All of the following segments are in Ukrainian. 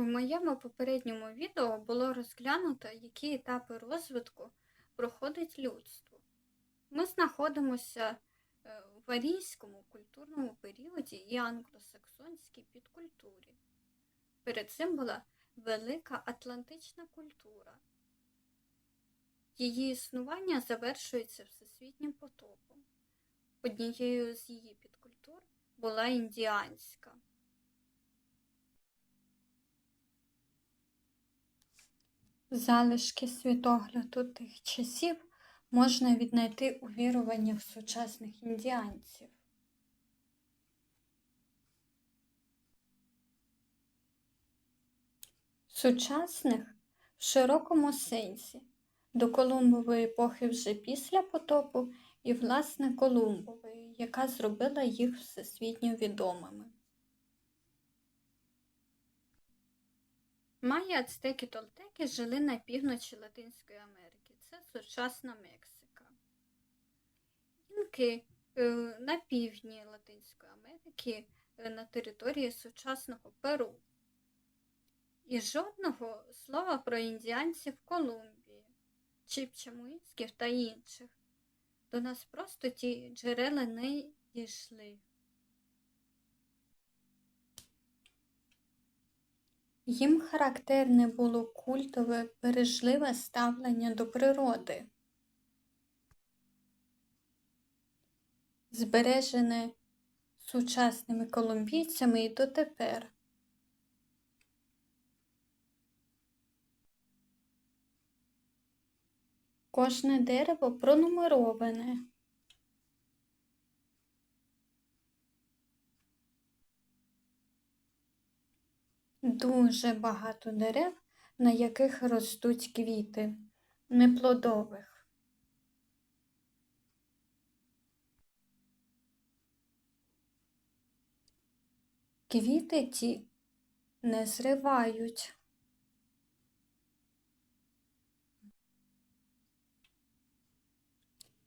В моєму попередньому відео було розглянуто, які етапи розвитку проходить людство. Ми знаходимося е, в арійському культурному періоді і англосаксонській підкультурі. Перед цим була велика атлантична культура. Її існування завершується всесвітнім потопом. Однією з її підкультур була індіанська. Залишки світогляду тих часів можна віднайти у віруваннях сучасних індіанців. Сучасних в широкому сенсі до Колумбової епохи вже після потопу і, власне, Колумбової, яка зробила їх всесвітньо відомими. Майя, ацтеки толтеки жили на півночі Латинської Америки. Це сучасна Мексика. Інки е, на півдні Латинської Америки е, на території сучасного Перу. І жодного слова про індіанців Колумбії, чіпчамуїцьких та інших. До нас просто ті джерела не дійшли. Їм характерне було культове, бережливе ставлення до природи, збережене сучасними колумбійцями і дотепер. Кожне дерево пронумероване. Дуже багато дерев, на яких ростуть квіти, неплодових. Квіти ті не зривають.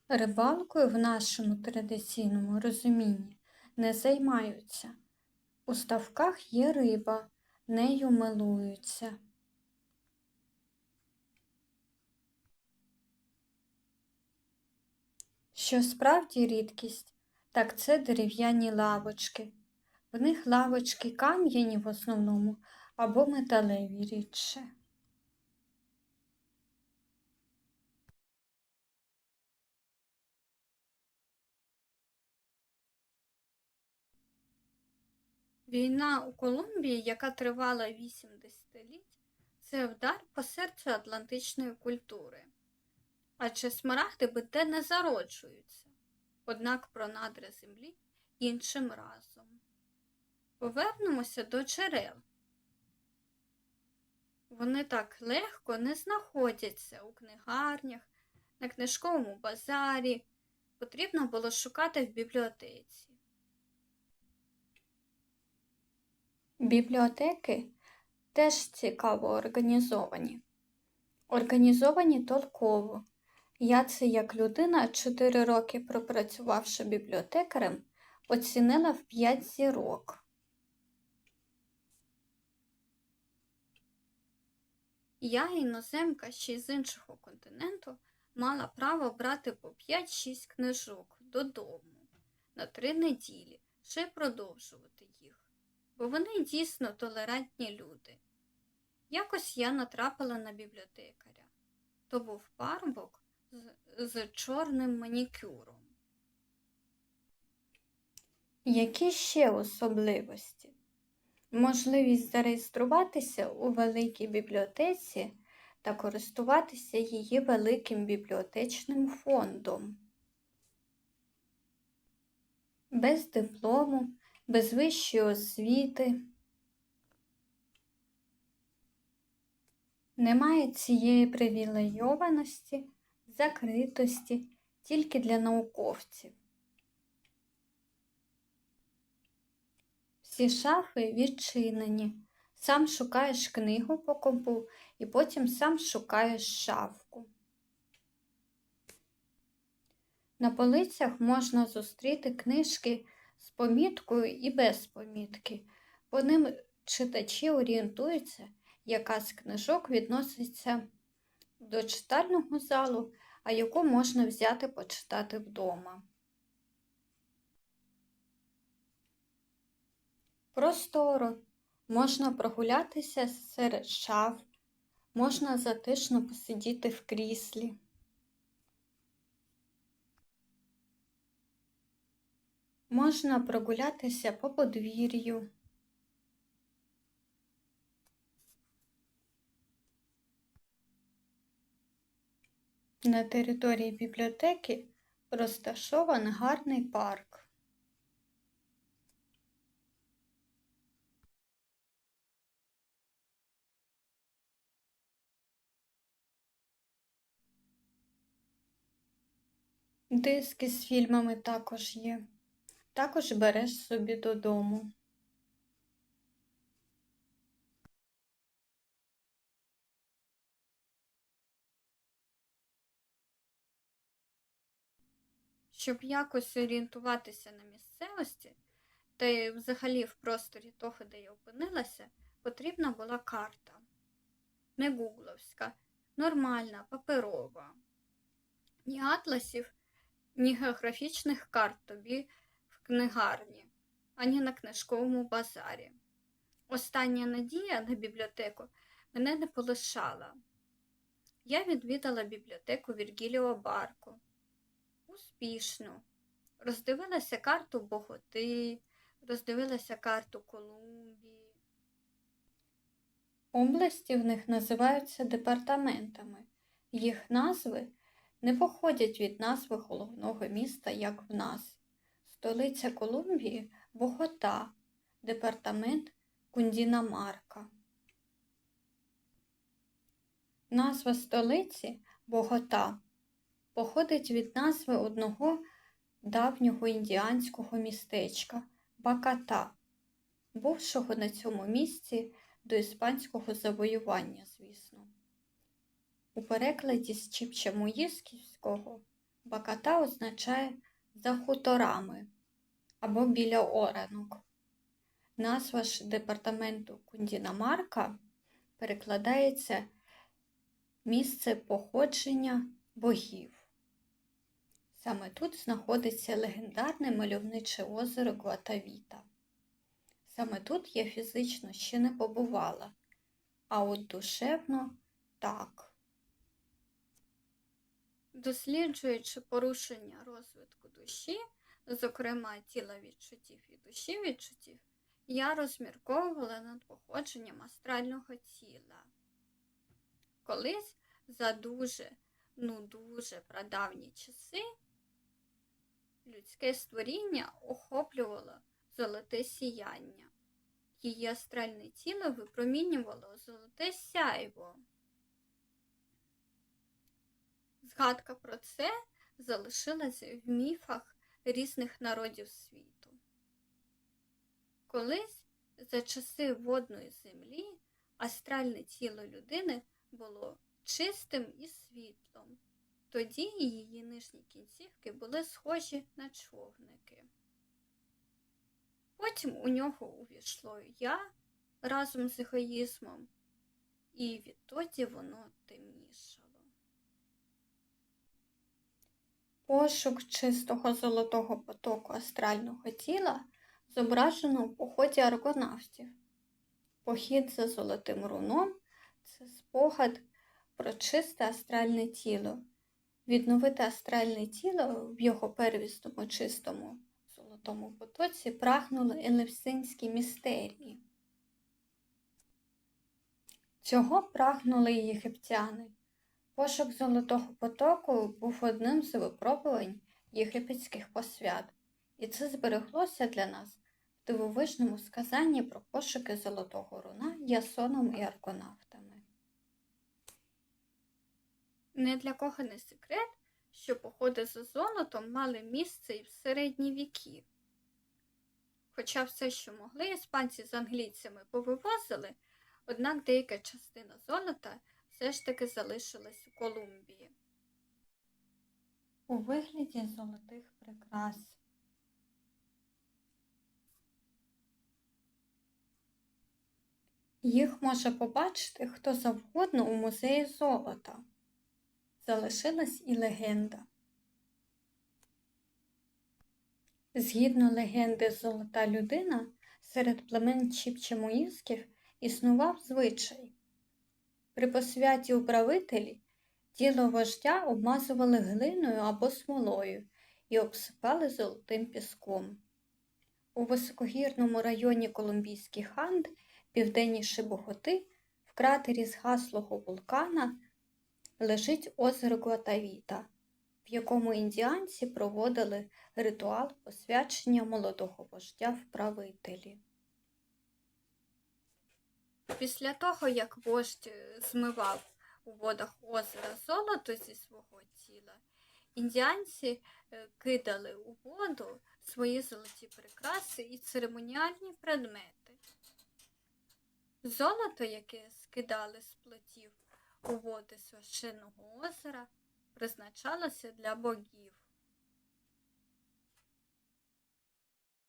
Рибалкою в нашому традиційному розумінні не займаються. У ставках є риба, нею милуються. Що справді рідкість, так це дерев'яні лавочки. В них лавочки кам'яні в основному або металеві рідше. Війна у Колумбії, яка тривала 8 десятиліть, це вдар по серцю атлантичної культури. Адже смарагди де не зароджуються, однак про надри землі іншим разом. Повернемося до джерел. Вони так легко не знаходяться у книгарнях, на книжковому базарі. Потрібно було шукати в бібліотеці. Бібліотеки теж цікаво організовані. Організовані толково. Я це як людина, 4 роки пропрацювавши бібліотекарем, оцінила в 5 зірок. Я, іноземка ще з іншого континенту, мала право брати по 5-6 книжок додому на 3 неділі, ще продовжувати їх бо вони дійсно толерантні люди. Якось я натрапила на бібліотекаря. То був парубок з, з чорним манікюром. Які ще особливості? Можливість зареєструватися у великій бібліотеці та користуватися її великим бібліотечним фондом. Без диплому без вищої освіти. Немає цієї привілейованості, закритості тільки для науковців. Всі шафи відчинені. Сам шукаєш книгу по компу і потім сам шукаєш шафку. На полицях можна зустріти книжки з поміткою і без помітки. По ним читачі орієнтуються, яка з книжок відноситься до читального залу, а яку можна взяти почитати вдома. Просторо можна прогулятися серед шаф, можна затишно посидіти в кріслі. Можна прогулятися по подвір'ю. На території бібліотеки розташований гарний парк. Диски з фільмами також є. Також береш собі додому. Щоб якось орієнтуватися на місцевості, та й взагалі в просторі того, де я опинилася, потрібна була карта. Не гугловська, нормальна, паперова. Ні атласів, ні географічних карт тобі книгарні, ані на книжковому базарі. Остання надія на бібліотеку мене не полишала. Я відвідала бібліотеку Віргіліо Барку. Успішно. Роздивилася карту Боготи, роздивилася карту Колумбії. Області в них називаються департаментами. Їх назви не походять від назви головного міста, як в нас. Столиця Колумбії Богота, департамент Кундінамарка. Назва столиці Богота походить від назви одного давнього індіанського містечка Баката, бувшого на цьому місці до іспанського завоювання, звісно. У перекладі з Чіпчамуїсківського Баката означає за хуторами або біля оранок. Назва ж департаменту Кундінамарка перекладається місце походження богів. Саме тут знаходиться легендарне мальовниче озеро Гватавіта. Саме тут я фізично ще не побувала, а от душевно так. Досліджуючи порушення розвитку душі, зокрема тіла відчуттів і душі відчуттів, я розмірковувала над походженням астрального тіла. Колись за дуже, ну дуже прадавні часи людське створіння охоплювало золоте сіяння. Її астральне тіло випромінювало золоте сяйво. Згадка про це залишилася в міфах різних народів світу. Колись за часи водної землі астральне тіло людини було чистим і світлом. Тоді її нижні кінцівки були схожі на човники. Потім у нього увійшло я разом з егоїзмом, і відтоді воно темнішало. Пошук чистого золотого потоку астрального тіла зображено в поході аргонавтів. Похід за золотим руном це спогад про чисте астральне тіло. Відновити астральне тіло в його первісному чистому золотому потоці прагнули елевсинські містерії. Цього прагнули єгиптяни. Пошук золотого потоку був одним з випробувань єгипетських посвят, і це збереглося для нас в дивовижному сказанні про пошуки золотого руна Ясоном і арконавтами. Не для кого не секрет, що походи за золотом мали місце і в середні віки. Хоча все, що могли, іспанці з англійцями повивозили, однак деяка частина золота все ж таки залишилась у Колумбії. У вигляді золотих прикрас. Їх може побачити хто завгодно у музеї золота. Залишилась і легенда. Згідно легенди Золота людина, серед племен чіпчемуїзків існував звичай. При посвяті управителі тіло вождя обмазували глиною або смолою і обсипали золотим піском. У високогірному районі Колумбійських Анд, південніше Боготи, в кратері згаслого вулкана лежить озеро Гуатавіта, в якому індіанці проводили ритуал посвячення молодого вождя в правителі. Після того, як вождь е, змивав у водах озера золото зі свого тіла, індіанці е, кидали у воду свої золоті прикраси і церемоніальні предмети. Золото, яке скидали з плотів у води священного озера, призначалося для богів.